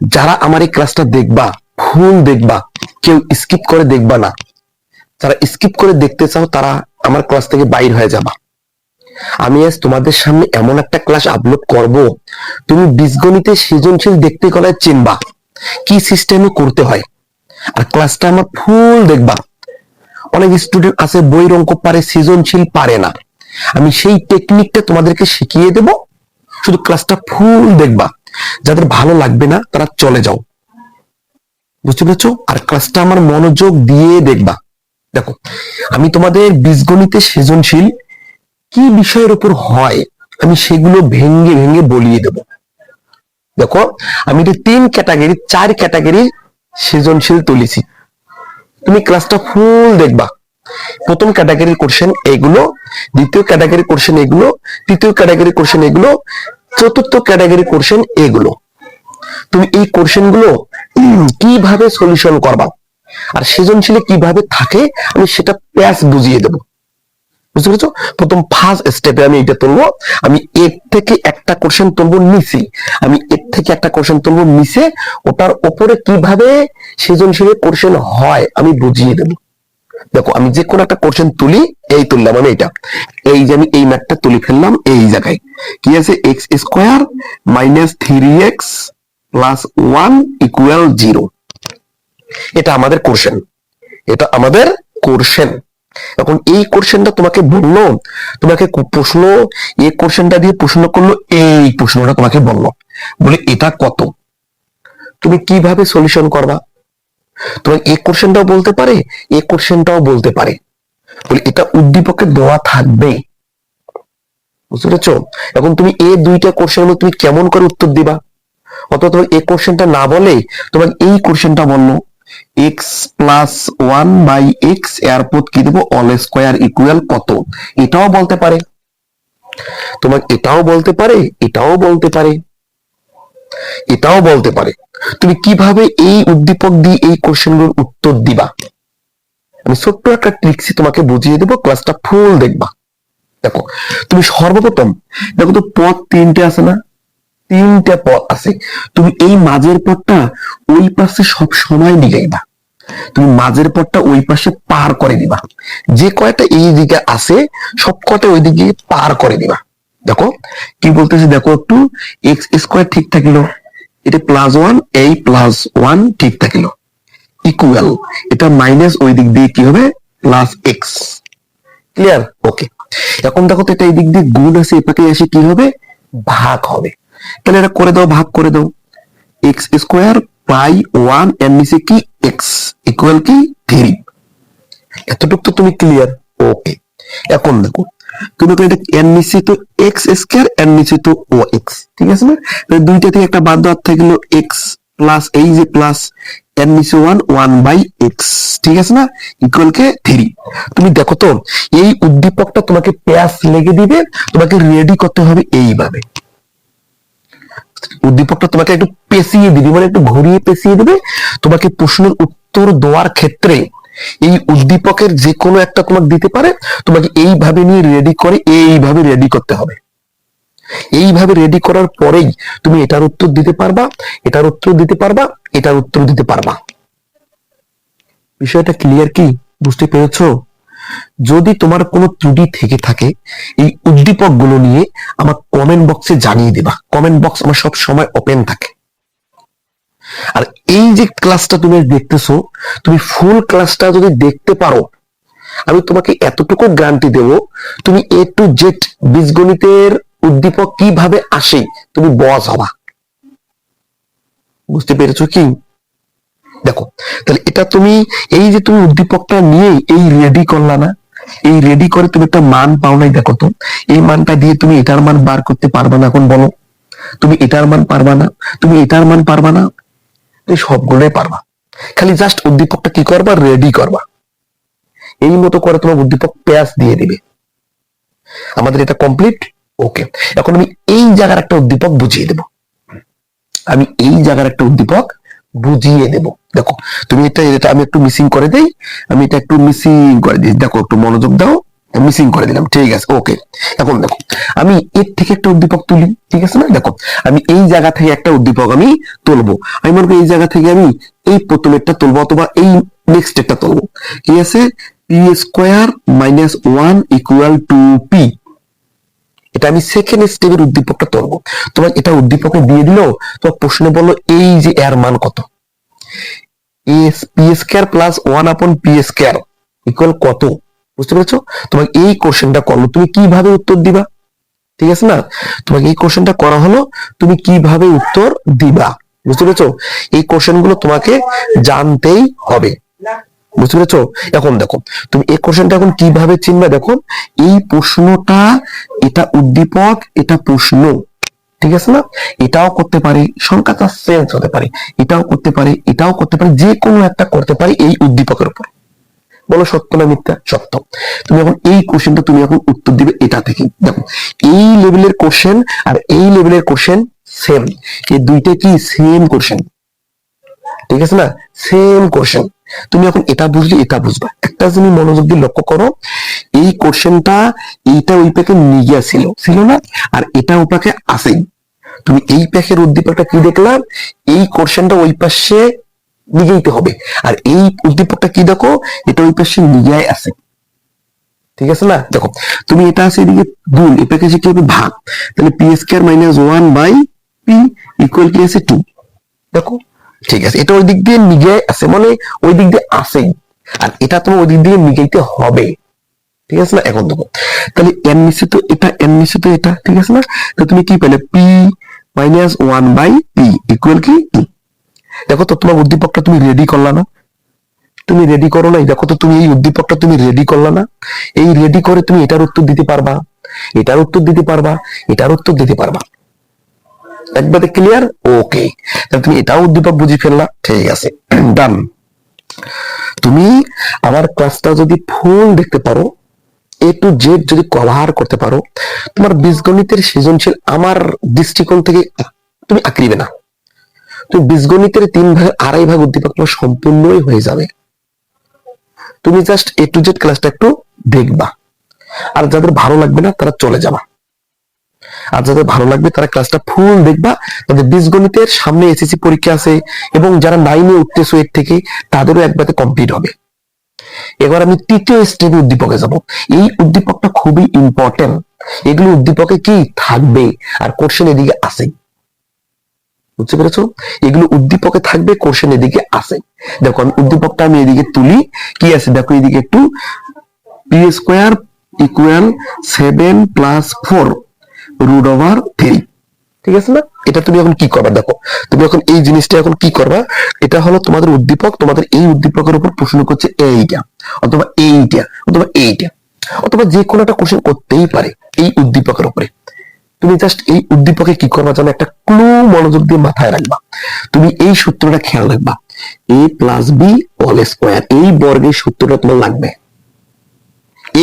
যারা আমার এই ক্লাসটা দেখবা ফুল দেখবা, কেউ স্কিপ করে দেখবা না। যারা স্কিপ করে দেখতে চাও, তারা আমার ক্লাস থেকে বাইর হয়ে যাবা। আমি আজ তোমাদের সামনে এমন একটা ক্লাস আপলোড করব, তুমি বীজগণিতে সৃজনশীল দেখতে গেলে চিনবা, কি সিস্টেমে করতে হয়। আর ক্লাসটা আমার ফুল দেখবা। অনেক স্টুডেন্ট আছে বই অঙ্ক পারে, সৃজনশীল পারে না। আমি সেই টেকনিকটা তোমাদেরকে শিখিয়ে দেব, শুধু ক্লাসটা ফুল দেখবা। যাদের ভালো লাগবে না, তারা চলে যাও। বুঝতে পেরেছ? আর ক্লাসটা আমার মনোযোগ দিয়ে দেখবা। দেখো, আমি তোমাদের বীজগণিতে সৃজনশীল কি বিষয়ের উপর হয়, আমি সেগুলো ভেঙ্গে ভেঙ্গে বলিয়ে দেব। দেখো, আমি এটা তিন ক্যাটাগরি চার ক্যাটাগরির সৃজনশীল তুলেছি। তুমি ক্লাসটা ফুল দেখবা। প্রথম ক্যাটাগরির কোশ্চেন এগুলো, দ্বিতীয় ক্যাটাগরি কোশ্চেন এগুলো, তৃতীয় ক্যাটাগরি কোশ্চেন এগুলো চতুর্থ ক্যাটাগরি কোশ্চেন এগুলো। তুমি এই কোশ্চেনগুলো কীভাবে সলিউশন করবা? আর সৃজনশীলে কীভাবে থাকে, আমি সেটা প্যাস বুঝিয়ে দেবো। বুঝতে পেরেছ? প্রথম ফার্স্ট স্টেপে আমি এটা তুলবো। আমি এর থেকে একটা কোশ্চেন তুলবো নিচে। আমি এর থেকে একটা কোশ্চেন তুলবো নিচে। ওটার উপরে কীভাবে সৃজনশীলের কোশ্চেন হয়, আমি বুঝিয়ে দেবো। দেখো, আমি যে কোনো একটা কোশ্চেন তুলি, এই তুললাম আমি এটা এই যে আমি এই ম্যাথটা তুলে ফেললাম, এই জায়গায়। কি আছে? X square minus three X plus one equal zero এটা আমাদের কোশ্চেন এটা আমাদের কোশ্চেন এখন এই কোশ্চেনটা তোমাকে বলল, তোমাকে প্রশ্ন, এই কোশ্চেনটা দিয়ে প্রশ্ন করল, এই প্রশ্নটা তোমাকে বলল। বলে, এটা কত? তুমি কীভাবে সলিউশন করবা? তোমার এই কোশ্চেনটাও বলতে পারে এই কোশ্চেনটাও বলতে পারে। এটা উদ্দীপকে দেওয়া থাকবে। বুঝতে পেরেছ? এখন তুমি এই দুইটা কোশ্চেনের মধ্যে তুমি কেমন করে উত্তর দিবা? অথবা তোমার এই কোশ্চেনটা না বলে তোমার এই কোশ্চেনটা বলল X plus one by X airport কি দেবো? অল স্কোয়ার ইকুয়াল কত? এটাও বলতে পারে। তোমার এটাও বলতে পারে, এটাও বলতে পারে। এটাও বলতে পারে। তুমি কীভাবে এই উদ্দীপক দিয়ে এই কোশ্চেনগুলোর উত্তর দিবা? আমি ছোট্ট একটা ট্রিক্সি তোমাকে বুঝিয়ে দেবো ক্লাসটা ফুল দেখবা। দেখো, তুমি সর্বপ্রথম, দেখো তো পথ তিনটে আছে না? তিনটে পথ আছে। তুমি এই মাঝের পথটা ওই পাশে সব সময় দিগাইবা তুমি মাঝের পথটা ওই পাশে পার করে দিবা যে কয়টা এই দিকে আছে, সব কটা ওই দিকে পার করে দিবা দেখো, কি বলতেছি দেখো একটু এক্স স্কোয়ার ঠিক থাকিল, এটা প্লাস ওয়ান এই প্লাস ওয়ান ঠিক থাকিল। ইকুয়াল এটা মাইনাস ওই দিক দিয়ে কি হবে? প্লাস এক্স ক্লিয়ার ওকে এখন দেখো তো এটা এই দিক দিয়ে গুণ আছে, এপাকে এসে কি হবে? ভাগ হবে। তাহলে এটা করে দাও, ভাগ করে দাও। এক্স স্কোয়ার বাই ওয়ানের নিচে কি? এক্স ইকুয়াল কি? থ্রি এতটুকু তো তুমি ক্লিয়ার ওকে এখন দেখো তুমি এটা স্কোয়ার ঠিক আছে না? তাহলে দুইটা থেকে একটা বাদ প্লাস এই যে প্লাস বাই ঠিক আছে না? ইকুয়াল কে তুমি দেখো তো, এই উদ্দীপকটা তোমাকে প্যাস লেগে দিবে, তোমাকে রেডি করতে হবে এইভাবে। উদ্দীপকটা তোমাকে একটু পেঁচিয়ে দিবে মানে একটু ঘুরিয়ে পেঁচিয়ে দিবে। তোমাকে প্রশ্নের উত্তর দেওয়ার ক্ষেত্রে এই উদ্দীপকের যে কোনো একটা তোমাকে দিতে পারে, তোমাকে এইভাবে নিয়ে রেডি করে, এইভাবে রেডি করতে হবে। এইভাবে রেডি করার পরেই তুমি এটার উত্তর দিতে পারবা, এটার উত্তর দিতে পারবা, এটার উত্তর দিতে পারবা। বিষয়টা ক্লিয়ার কি? বুঝতে পেরেছ? যদি তোমার কোনো ত্রুটি থেকে থাকে, এই উদ্দীপকগুলো নিয়ে আমার কমেন্ট বক্সে জানিয়ে দেবা। কমেন্ট বক্স আমার সব সময় ওপেন থাকে। আর এই যে ক্লাসটা তুমি দেখতেছো, তুমি ফুল ক্লাসটা যদি দেখতে পারো, আমি তোমাকে এতটুকু গ্যারান্টি দেব, তুমি এ টু জেড বীজগণিতের উদ্দীপক কীভাবে আসে, তুমি বস হবা। বুঝতে পেরেছ কি? দেখো, তাহলে এটা তুমি, এই যে তুমি উদ্দীপকটা নিয়ে এই রেডি করলা না, এই রেডি করে তুমি একটা মান পাও নাই, দেখো তো, এই মানটা দিয়ে তুমি এটার মান বার করতে পারবা না, এখন বলো। তুমি এটার মান পারবা না, তুমি এটার মান পারবা না এই সবগুলোই পারবা। খালি জাস্ট উদ্দীপকটা কি করবা? রেডি করবা। এই মতো করে তোমার উদ্দীপক প্যাস দিয়ে দিবে। আমাদের এটা কমপ্লিট ওকে এখন আমি এই জায়গার একটা উদ্দীপক বুঝিয়ে দেব। আমি এই জায়গার একটা উদ্দীপক বুঝিয়ে দেব। দেখো, তুমি এটা এটা আমি একটু মিসিং করে দেই। আমি এটা একটু মিসিং করে দিই। দেখো, একটু মনোযোগ দাও। মিসিং করে দিলাম, ঠিক আছে ওকে এখন দেখো, আমি এর থেকে একটা উদ্দীপক তুলি, ঠিক আছে না? দেখো, আমি এই জায়গা থেকে একটা উদ্দীপক আমি তুলবো। আমি মনে করি এই জায়গা থেকে আমি এই প্রথমেরটা তুলবো অথবা এই নেক্সট একটা তুলবো। কি আছে? P square minus one equal to P এটা আমি সেকেন্ড স্টেপের উদ্দীপকটা তুলবো। তোমার এটা উদ্দীপকে দিয়ে দিল, তোমার প্রশ্নে বলল, এই যে এর মান কত? S P square plus one আপন পি স্কোয়ার ইকুয়াল কত? বুঝতে পেরেছ? তোমাকে এই কোশ্চেনটা করল। তুমি কীভাবে উত্তর দিবা? ঠিক আছে না? তোমাকে এই কোশ্চেনটা করা হলো, তুমি কীভাবে উত্তর দিবা? বুঝতে পেরেছ? এই কোশ্চেনগুলো তোমাকে জানতেই হবে। বুঝতে পেরেছ? এখন দেখো, তুমি এই কোশ্চেনটা এখন কীভাবে চিনবে? দেখো, এই প্রশ্নটা, এটা উদ্দীপক, এটা প্রশ্ন। ঠিক আছে না? এটাও করতে পারে, সংখ্যাটা চেঞ্জ হতে পারে। এটাও করতে পারে, এটাও করতে পারে, যে কোনো একটা করতে পারে এই উদ্দীপকের উপর। বলো সত্য না মিথ্যা? সত্য। তুমি এখন এই কোশ্চেনটা তুমি এখন উত্তর দিবে এটা থেকে। দেখো, এই লেভেলের কোশ্চেন আর এই লেভেলের কোশ্চেন সেম এই দুইটা কি সেম কোশ্চেন ঠিক আছে না? সেম কোশ্চেন তুমি এখন এটা বুঝলে, এটা বুঝবা। একটা জিনিস মনোযোগ দিয়ে লক্ষ্য করো, এই কোশ্চেনটা এইটা ওই প্যাকে নিয়ে ছিল। ছিল না? আর এটা ওই আসেই তুমি এই প্যাকের উদ্দীপকটা কি দেখলাম এই কোশ্চেনটা ওই পাশে নিগেইতে হবে। আর এই উদ্দীপকটা কি দেখো? এটা ওই পাশে নিগায় আছে। ঠিক আছে না? দেখো, তুমি এটা আছে এদিকে গুণ এটাকে যে কি হবে? ভাগ। তাহলে P square minus one by P equal কি আছে? টু দেখো, ঠিক আছে, এটা ওই দিক দিয়ে নিগে আছে মানে ওই দিক দিয়ে আছে আর এটা তোমার ওই দিক দিয়ে নিগাইতে হবে। ঠিক আছে না? এখন দেখো, তাহলে এন নিচে তো এটা এন নিচে তো এটা, ঠিক আছে না? তো তুমি কি পেলে? P minus one by P equal কি? টু দেখো তো তোমার উদ্দীপকটা তুমি রেডি করলা না? তুমি রেডি করো নাই? দেখো তো তুমি এই উদ্দীপকটা তুমি রেডি করলা না? এই রেডি করে তুমি এটার উত্তর দিতে পারবা? এটার উত্তর দিতে পারবা? এটার উত্তর দিতে পারবা? একবারে ক্লিয়ার ওকে তাহলে তুমি এটাও উদ্দীপক বুঝে ফেললা? ঠিক আছে। ডান তুমি আমার ক্লাসটা যদি ফুল দেখতে পারো এ টু জেড যদি কভার করতে পারো, তোমার বীজগণিতের সৃজনশীল আমার দৃষ্টিকোণ থেকে তুমি আঁকড়িবে না। তুমি বীজগণিতের তিন ভাগ আড়াই ভাগ উদ্দীপক তোমার সম্পূর্ণই হয়ে যাবে। তুমি জাস্ট এ টু জেড ক্লাসটা একটু দেখবা। আর যাদের ভালো লাগবে না, তারা চলে যাবা। আর যাদের ভালো লাগবে, তারা ক্লাসটা ফুল দেখবা। তাদের বীজগণিতের সামনে এসএসসি পরীক্ষা আছে, এবং যারা নাইনে উঠতেছো এর থেকে, তাদেরও একবারে কমপ্লিট হবে। এবার আমি তৃতীয় স্টেপে উদ্দীপকে যাব। এই উদ্দীপকটা খুবই ইম্পর্টেন্ট এগুলো উদ্দীপকে কি? থাকবে। আর কোশ্চেন এদিকে আছে বুঝতে পেরেছ? এগুলো উদ্দীপকে থাকবে কোশ্চেন এদিকে আছে। দেখো, আমি উদ্দীপকটা আমি এদিকে তুলি। কি আছে? দেখো, এদিকে একটু P square equal seven plus four root over three ঠিক আছে না? এটা তুমি এখন কি করবা? দেখো, তুমি এখন এই জিনিসটা এখন কি করবা? এটা হলো তোমাদের উদ্দীপক, তোমাদের এই উদ্দীপকের উপর প্রশ্ন করছে এইটা, অথবা এইটা অথবা এইটা, অথবা যে কোনো একটা কোশ্চেন করতেই পারে এই উদ্দীপকের উপরে। তুমি জাস্ট এই উদ্দীপকে কি করবা জানো? একটা ক্লু মনোযোগ দিয়ে মাথায় রাখবা। তুমি এই সূত্রটা খেয়াল রাখবা। A plus B all square এই বর্গের সূত্রটা তোমার লাগবে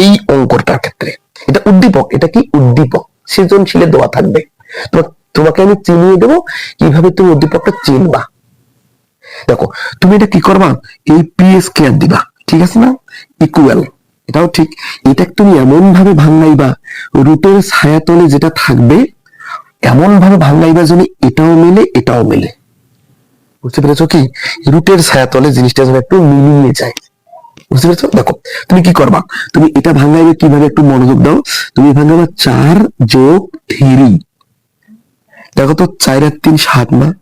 এই অঙ্কটার ক্ষেত্রে। এটা উদ্দীপক, এটা কি উদ্দীপক? সৃজনশীলে দেওয়া থাকবে। তোমাকে আমি চিনিয়ে দেবো কীভাবে তুমি উদ্দীপকটা চিনবা। দেখো, তুমি এটা কি করবা? এই পি স্কোয়ার দিবা। ঠিক আছে না? ইকুয়াল এটাও ঠিক। এটা তুমি এমন ভাবে ভাঙাইবা রুটের ছায়াতলে যেটা থাকবে এমন ভাবে ভাঙাইবা যেন এটাও মেলে এটাও মেলে। বুঝতে পেরেছ কি? রুটের ছায়াতলে জিনিসটা যেন একটু মিলিয়ে যায়। বুঝতে পেরেছ? দেখো, তুমি কি করবা? তুমি এটা ভাঙাইবে কীভাবে? একটু মনোযোগ দাও। তুমি ভাঙাবা চার যোগ থ্রি। দেখো তো, চার আর তিন সাত না?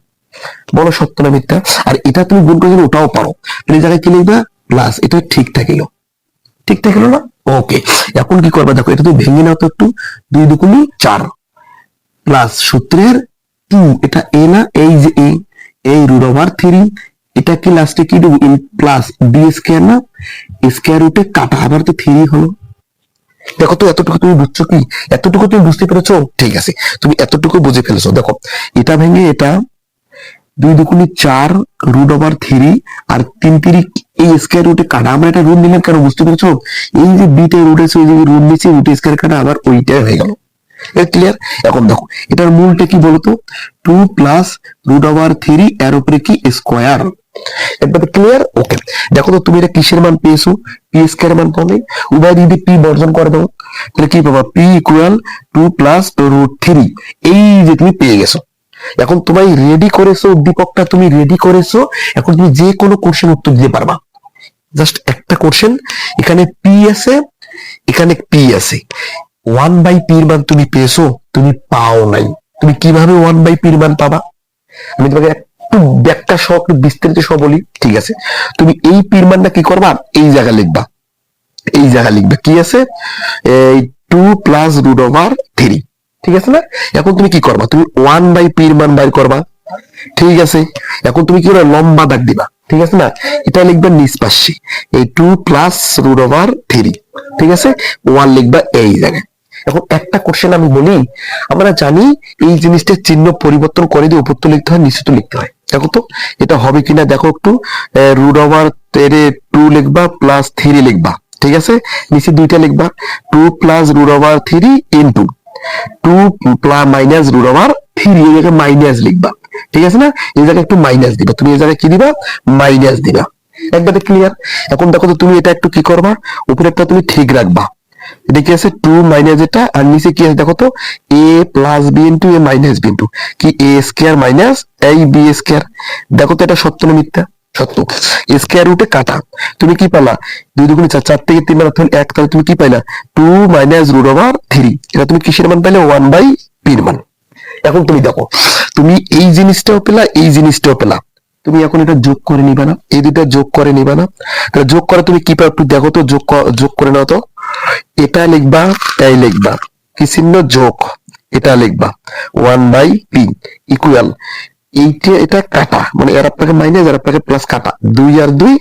বলো সত্য না মিথ্যা? আর এটা তুমি গুণ করে ওটাও পারো এই জায়গায় কি লিখবা? প্লাস, এটা ঠিক থাকিল। ঠিক থাকিল না? ওকে এখন কি করবা দেখো, এটা তুমি ভেঙে নাও তো একটু। দুই দুকুনি চার। প্লাস সূত্রের টু এটা এ না? এই যে এ এই রুট ওভার থ্রি এটা কি লাস্টে কি দেবো? প্লাস বি স্কোয়ার না? স্কোয়ার রুটে কাটা। আবার তো থ্রি হলো। দেখো তো, এতটুকু তুমি বুঝছ কি? এতটুকু তুমি বুঝতে পেরেছ? ঠিক আছে। তুমি এতটুকু বুঝে ফেলেছো। দেখো, এটা ভেঙে এটা দুই দুকুনি চার রুট ওভার থ্রি আর তিন তিরি এই স্কোয়ার রুটে কাটা। আমরা এটা রুট নিলাম কেন? বুঝতে পেরেছ? এই যে বিটা রুট আছে, ওই যে রুট নিচে রুট স্কোয়ার কাটা, আবার ওইটাই হয়ে গেল। ক্লিয়ার এখন দেখো, এটার মূলটা কি বলতো? Two plus root over three এর উপরে কি? স্কোয়ার একবার ক্লিয়ার ওকে দেখো তো, তুমি এটা কিসের মান পেয়েছ? পি স্কয়ার মান নাই উভয় দিয়ে পি বর্জন করে তাহলে কি পাবা? P equal two plus root three এই যে তুমি পেয়ে গেছো। এখন তোমায় রেডি করেছ, উদ্দীপকটা তুমি রেডি করেছ, এখন তুমি যে কোনো কোশ্চেন উত্তর দিতে পারবা। জাস্ট একটা কোশ্চেন এখানে পি আছে এখানে পি আছে ওয়ান বাই পির মান তুমি পেয়েছ, তুমি পাও নাই। তুমি কীভাবে ওয়ান বাই পির মান পাবা? আমি তোমাকে একটু ব্যাখ্যা সহ, একটু বিস্তারিত সহ বলি, ঠিক আছে? তুমি এই পির মানটা কি করবা? এই জায়গা লিখবা। এই জায়গা লিখবে। কি আছে? এই two plus root over three ঠিক আছে না? এখন তুমি কি করবা? তুমি ওয়ান বাই পির মান বাইর করবা। ঠিক আছে? এখন তুমি কি করবে? লম্বা দাগ দিবা। ঠিক আছে না? এটা লিখবে নিচ পাশে এই two plus root over three ঠিক আছে? ওয়ান লিখবা এই জায়গায়। এখন একটা কোশ্চেন আমি বলি, আমরা জানি এই জিনিসটার চিহ্ন পরিবর্তন করে দিয়ে উপর লিখতে হয় নিচে তো লিখতে হয়। দেখো তো, এটা হবে কিনা দেখো একটু। রুট ওভার তেরে টু লিখবা প্লাস থ্রি লিখবা। ঠিক আছে? নিচে দুইটা লিখবা। Two plus root over three into two plus minus root over three minus লিখবা। ঠিক আছে না? এই জায়গায় একটু মাইনাস দিবা। তুমি এই জায়গায় কি দিবা? মাইনাস দিবা। একবারে ক্লিয়ার এখন দেখো তো তুমি এটা একটু কি করবা? উপরে একটা তুমি ঠিক রাখবা। এটা কি আছে? টু মাইনাস এটা, আর নিচে কি আছে দেখো তো? A plus B into A minus B into কি এ স্কোয়ার মাইনাস এই বি স্কোয়ার দেখো তো এটা সত্য না মিথ্যা? সত্য। স্কোয়ার রুটে কাটা। তুমি কি পালা? দুই দুগুণে চার চার থেকে তিন মানে এক, তাহলে তুমি কি পাইলা? Two minus root over three এটা তুমি কিসের মান পাইলে? ওয়ান বাই পির মান। এখন তুমি দেখো, তুমি এই জিনিসটাও পেলা, এই জিনিসটাও পেলা। তুমি এখন এটা যোগ করে নিবা না, এই দুটা যোগ করে নিবা না। তাহলে যোগ করে তুমি কি একটু দেখো তো, যোগ যোগ করে নাও তো। এটা লিখবা এই লিখবা। কি চিহ্ন যোগ। এটা লিখবা। ওয়ান বাই পি ইকুয়াল এইটা, এটা কাটা। মানে এর আপনাকে মাইনাস, এর আপনাকে প্লাস কাটা। দুই আর দুই,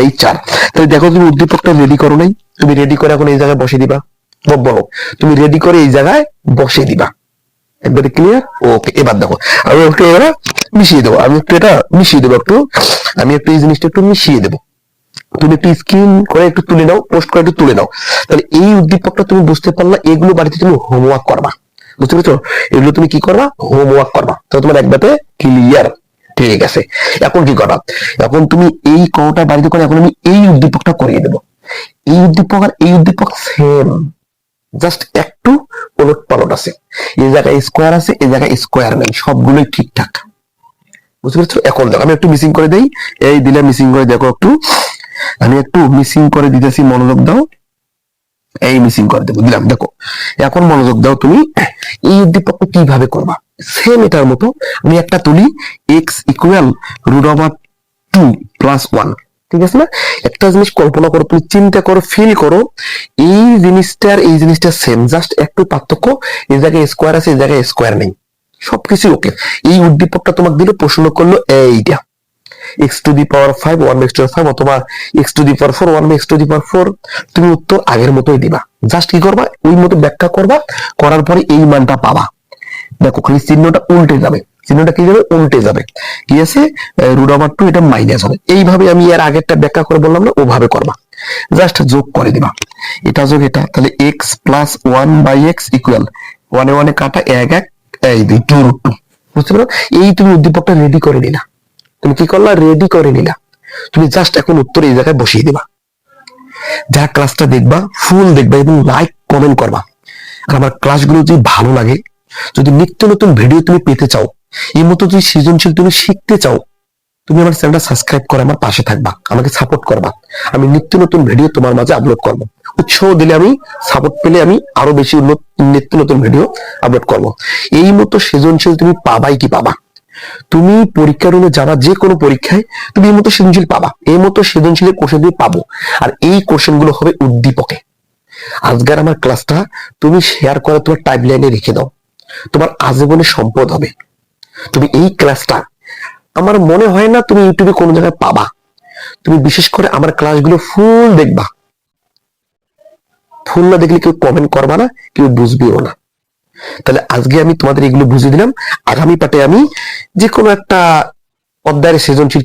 এই চার। তাহলে দেখো তুমি উদ্দীপকটা রেডি করো নাই। তুমি রেডি করে এখন এই জায়গায় বসে দিবা। তুমি রেডি করে এই জায়গায় বসে দিবা। একবারে ক্লিয়ার ওকে এবার দেখো, আমি একটু এবার মিশিয়ে দেবো, আমি একটু এটা মিশিয়ে দেবো একটু, আমি একটু এই জিনিসটা একটু মিশিয়ে দেবো। তুমি একটু স্ক্রিন করে একটু তুলে নাও পোস্ট করে একটু তুলে নাও। তাহলে এই উদ্দীপকটা তুমি বুঝতে পারলা, এগুলো বাড়িতে তুমি হোমওয়ার্ক করবা। বুঝতে পেরেছ? এগুলো তুমি কি করবা? হোমওয়ার্ক করবা। তো তোমার একবারে ক্লিয়ার ঠিক আছে। এখন কি করবা? এখন তুমি এই কটা বাড়িতে করে, এখন আমি এই উদ্দীপকটা করিয়ে দেবো। এই উদ্দীপক আর এই উদ্দীপক সেম জাস্ট একটু ওলট পালট আছে। এই জায়গায় স্কোয়ার আছে এই জায়গায় স্কোয়ার নেই, সবগুলোই ঠিকঠাক। বুঝতে পেরেছ? এখন দেখো, আমি একটু মিসিং করে দেই। এই দিলে মিসিং করে, দেখো একটু। আমি একটু মিসিং করে দিতেছি, মনোযোগ দাও। এই মিসিং করে দেবো, দিলাম। দেখো, এখন মনোযোগ দাও তুমি। এই উদ্দীপকটা কীভাবে করবা? সেম এটার মতো, আমি একটা তুলি x equal root over two plus one ঠিক আছে না? একটা জিনিস কল্পনা করো, তুমি চিন্তা করো ফিল করো, এই জিনিসটার, এই জিনিসটা সেম জাস্ট একটু পার্থক্য, এই জায়গায় স্কোয়ার আছে, এই জায়গায় স্কোয়ার নেই। সবকিছু ওকে এই উদ্দীপকটা তোমাকে দিলে, প্রশ্ন করল, এইটা। X to the power five one x to five অথবা x to the power four one x to the power four তুমি উত্তর আগের মতোই দিবা। জাস্ট কি করবা? ওই মতো ব্যাখ্যা করবা, করার পরে এই মানটা পাবা। দেখো, খালি চিহ্নটা উল্টে যাবে। চিহ্নটা কি যাবে উল্টে যাবে। কি আছে? রুট ওভার টু এটা মাইনাস হবে। এইভাবে আমি এর আগেরটা ব্যাখ্যা করে বললাম না, ওভাবে করবা। জাস্ট যোগ করে দিবা। এটা যোগ এটা, তাহলে x plus one by x equal ওয়ানে ওয়ানে কাটা, এক এক, এই দুই টু রুট টু বুঝতে পারো? এই তুমি উদ্দীপকটা রেডি করে নিলা। তুমি কি করলা? রেডি করে নিলা। তুমি জাস্ট এখন উত্তর এই জায়গায় বসিয়ে দিবা। যা ক্লাসটা দেখবা ফুল দেখবা এবং লাইক কমেন্ট করবা। আর আমার ক্লাসগুলো যদি ভালো লাগে, যদি নিত্য নতুন ভিডিও তুমি পেতে চাও এই মতো যদি সৃজনশীল তুমি শিখতে চাও, তুমি আমার চ্যানেলটা সাবস্ক্রাইব করে আমার পাশে থাকবা, আমাকে সাপোর্ট করবা। আমি নিত্য নতুন ভিডিও তোমার মাঝে আপলোড করব। উৎসাহ দিলে আমি সাপোর্ট পেলে আমি আরও বেশি নিত্য নতুন ভিডিও আপলোড করব। এই মতো সৃজনশীল তুমি পাবাই কি পাবা? তুমি পরীক্ষা রুমে যাবা যে কোনো পরীক্ষায়, তুমি এই মতো সৃজনশীল পাবা। এই মতো সৃজনশীলের কোশ্চেন তুমি পাবো। আর এই কোশ্চেনগুলো হবে উদ্দীপকে। আজকের আমার ক্লাসটা তুমি শেয়ার করে তোমার টাইপ লাইনে রেখে দাও। তোমার আজীবনের সম্পদ হবে। তুমি এই ক্লাসটা আমার মনে হয় না তুমি ইউটিউবে কোনো জায়গায় পাবা। তুমি বিশেষ করে আমার ক্লাসগুলো ফুল দেখবা। ফুল না দেখলে কেউ কমেন্ট করবা না, কেউ বুঝবেও না। তাহলে আজকে আমি তোমাদের এগুলো বুঝিয়ে দিলাম। আগামী পাটে আমি যে কোনো একটা অধ্যায়ের সৃজনশীল